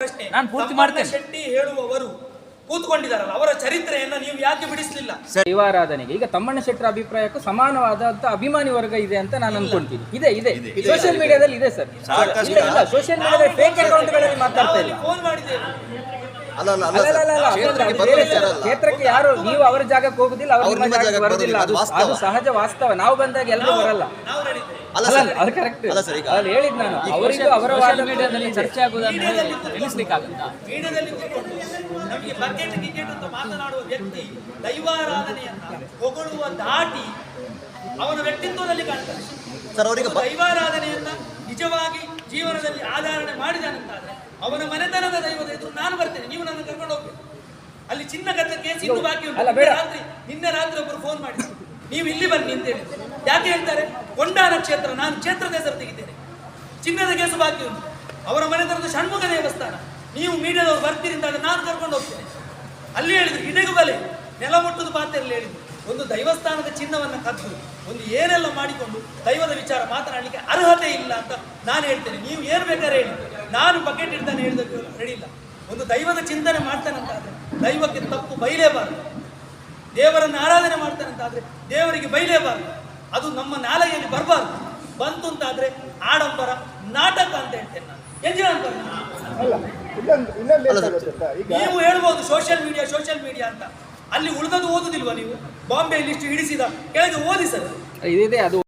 ಪ್ರಶ್ನೆ. ನಾನ್ ಪೂರ್ತಿ ತಮ್ಮಣ್ಣ ಮಾಡ್ತೇನೆ. ಶೆಟ್ಟಿ ಹೇಳುವವರು ಕೂತ್ಕೊಂಡಿದ್ದಾರಲ್ಲ ಅವರ ಚರಿತ್ರೆಯನ್ನು ನೀವು ಯಾಕೆ ಬಿಡಿಸ್ಲಿಲ್ಲ? ಶಿವಾರಾಧನೆಗೆ. ಈಗ ತಮ್ಮಣ್ಣ ಶೆಟ್ಟರ ಅಭಿಪ್ರಾಯಕ್ಕೂ ಸಮಾನವಾದಂತ ಅಭಿಮಾನಿ ವರ್ಗ ಇದೆ ಅಂತ ನಾನು ಅನ್ಕೊಂತೀನಿ. ಇದೆ ಇದೆ. ಸೋಷಿಯಲ್ ಮೀಡಿಯಾದಲ್ಲಿ ಇದೆ ಸರ್. ಇಲ್ಲ ಇಲ್ಲ. ಸೋಷಿಯಲ್ ಮೀಡಿಯಾದಲ್ಲಿ ಫೇಕ್ ಅಕೌಂಟ್ಗಳಲ್ಲಿ ಮಾತಾಡ್ತಾ ಇಲ್ಲ. ಫೋನ್ ಮಾಡಿದ್ದೇವೆ. ಅಲ್ಲ ಅಲ್ಲ ಅಲ್ಲ ಕ್ಷೇತ್ರಕ್ಕೆ ಅದು ಬೇರೆ ಬರುವವರು ಸರ್. ಯಾರಲ್ಲ. ಕ್ಷೇತ್ರಕ್ಕೆ ಯಾರು ನೀವು ಅವರ ಜಾಗಕ್ಕೆ ಹೋಗುದಿಲ್ಲ ಅವರ ಅವ್ರು ನಿಮ್ಮ ನಿಮ್ಮ ಜಾಗಕ್ಕೆ ಅದು ಬರುದಿಲ್ಲ, ಅದು ಅದು ಸಹಜ ವಾಸ್ತವ. ನಾವು ಬಂದಾಗ ಎಲ್ಲರೂ ಬರಲ್ಲ. ನಾವು ನಡೀತೇವೆ. ಅಲ್ಲ ಸರ್ ಅದು ಕರೆಕ್ಟ್ ಅಲ್ಲ ಸರ್, ಈಗ- ಅಲ್ಲಿ ಹೇಳಿದ್ ನಾನು ಅವರಿಗೂ ಅವರ ವಾದ ಮೀಡಿಯಾದಲ್ಲಿ ಚರ್ಚೆ ಮೀಡಿಯಾದಲ್ಲಿ ಮೀಡಿಯಾದಲ್ಲಿ ಕೂತ್ಕೊಂಡು ನಮಗೆ ಬಕೆಟ್ ಗಿಕೆಟ್ ಅಂತ ಮಾತನಾಡುವ ವ್ಯಕ್ತಿ ದೈವಾರಾಧನೆಯನ್ನ ಹೊಗಳುವ ದಾಟಿ ಅವನ ವ್ಯಕ್ತಿತ್ವದಲ್ಲಿ ಕಾಣ್ತಾನೆ. ಸರ್ ಅವರಿಗೆ ದೈವಾರಾಧನೆಯನ್ನ ನಿಜವಾಗಿ ಜೀವನದಲ್ಲಿ ಆಧಾರಣೆ ಮಾಡಿದಾನಂತಾದ್ರೆ ಅವನ ಮನೆತನದ ದೈವದ ಎದುರು ನಾನು ಬರ್ತೇನೆ ನೀವು ನನ್ನ ಕರ್ಕೊಂಡು ಹೋಗ್ಬೇಕು. ಅಲ್ಲಿ ಚಿನ್ನ ಕತ್ತ ಕೇಸ್ ಇನ್ನು ಬಾಕಿ ಉಂಟು. ರಾತ್ರಿ ನಿನ್ನೆ ರಾತ್ರಿ ಒಬ್ಬರು ಫೋನ್ ಮಾಡಿದ್ರು. ನೀವು ಇಲ್ಲಿ ಬನ್ನಿ ಅಂತ ಹೇಳಿ ಯಾಕೆ ಹೇಳ್ತಾರೆ? ಕೊಂಡಾರ ಕ್ಷೇತ್ರ, ನಾನು ಕ್ಷೇತ್ರದ ಹೆಸರು ತೆಗಿದ್ದೇನೆ ಚಿನ್ನದ ಕೇಸು ಬಾಕಿ ಉಂಟು. ಅವರ ಮನೆ ತರದ ಷಣ್ಮುಖ ದೇವಸ್ಥಾನ. ನೀವು ಮೀಡಿಯಾದವರು ಬರ್ತೀರಿ ಅಂತ ನಾನು ಕರ್ಕೊಂಡು ಹೋಗ್ತೇನೆ. ಅಲ್ಲಿ ಹೇಳಿದ್ರು, ಹಿಡೆಗು ಬಲೆ. ನೆಲ ಮುಟ್ಟದ ಪಾತ್ರೆಯಲ್ಲಿ ಹೇಳಿದ್ರು. ಒಂದು ದೈವಸ್ಥಾನದ ಚಿನ್ನವನ್ನು ಕದ್ದು, ಒಂದು ಏನೆಲ್ಲ ಮಾಡಿಕೊಂಡು ದೈವದ ವಿಚಾರ ಮಾತನಾಡಲಿಕ್ಕೆ ಅರ್ಹತೆ ಇಲ್ಲ ಅಂತ ನಾನು ಹೇಳ್ತೇನೆ. ನೀವು ಏನು ಬೇಕಾದ್ರೆ ಹೇಳಿ. ನಾನು ಬಕೆಟ್ ಇಡ್ತಾನೆ ಹೇಳಿದಕ್ಕೆ ರೆಡಿ ಒಂದು ದೈವದ ಚಿಂತನೆ ಮಾಡ್ತಾನಂತಾದ್ರೆ ದೈವಕ್ಕೆ ತಪ್ಪು ಬೈಲೇಬಾರದು. ದೇವರನ್ನು ಆರಾಧನೆ ಮಾಡ್ತಾನಂತಾದ್ರೆ ದೇವರಿಗೆ ಬೈಲೇಬಾರದು. ಅದು ನಮ್ಮ ನಾಲೆಯಲ್ಲಿ ಬರಬಾರ್ದು. ಬಂತು ಅಂತಾದ್ರೆ ಆಡಂಬರ ನಾಟಕ ಅಂತ ಹೇಳ್ತೇನೆ ನಾನು. ಎಂಜಿನ. ನೀವು ಹೇಳ್ಬೋದು ಸೋಷಿಯಲ್ ಮೀಡಿಯಾ ಸೋಷಿಯಲ್ ಮೀಡಿಯಾ ಅಂತ. ಅಲ್ಲಿ ಉಳಿದದ್ದು ಓದುದಿಲ್ವಾ ನೀವು? ಬಾಂಬೆ ಲಿಸ್ಟ್ ಹಿಡಿಸಿದ ಕೆಳಗೆ ಓದಿ ಸರ್. ಇದೆ ಅದು